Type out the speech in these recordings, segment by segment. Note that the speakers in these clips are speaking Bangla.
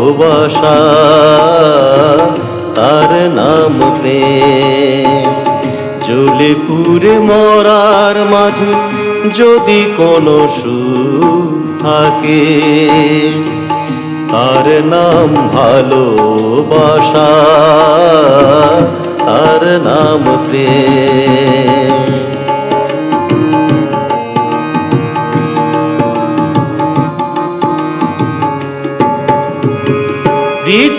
ভালোবাসা, তার নাম প্রেম। জ্বলে পুরে মরার মাঝে যদি কোনো সুখ থাকে, তার নাম ভালোবাসা, তার নাম প্রেম।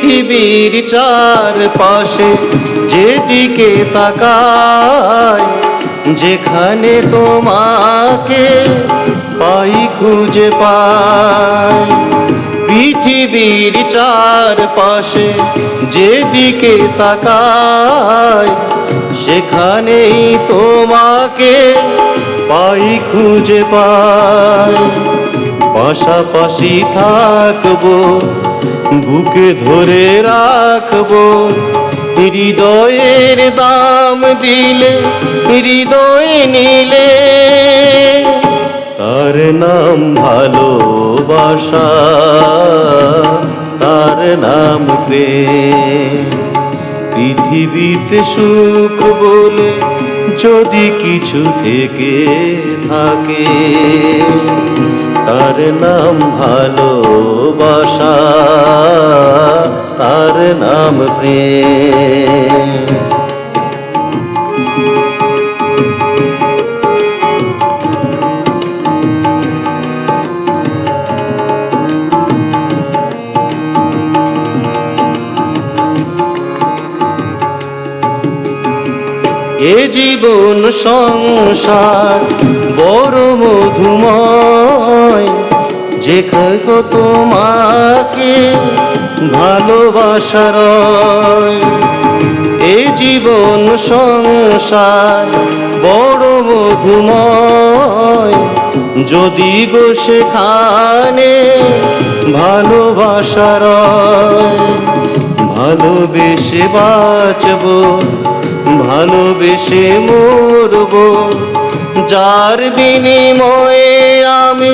পৃথিবীর চার পাশে যেদিকে তাকায় যেখানে তোমাকে পাই, খুঁজে পাই। পৃথিবীর চার পাশে যেদিকে তাকায় সেখানেই তোমাকে পাই, খুঁজে পাই। পাশাপাশি থাকব বুকে ধরে রাখব। হৃদয়ের দাম দিলে, হৃদয় নিলে। তার নাম ভালোবাসা, তার নাম পৃথিবীতে সুখ বলে যদি কিছু থেকে থাকে তার নাম ভালোবাসা তার নাম প্রেম। এ জীবন সংসার বড় মধুময় যেখানে তোমাকে ভালোবাসার এই জীবন সংসার বড় মধুময়। যদি গো সেখানে ভালোবাসার ভালোবেসে বাঁচব, ভালোবেসে মরব। যার বিনিময়ে আমি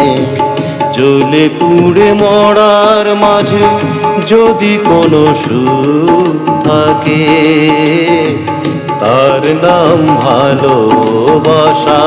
জ্বলে পুড়ে মরার মাঝে যদি কোনো সুখ থাকে তার নাম ভালোবাসা।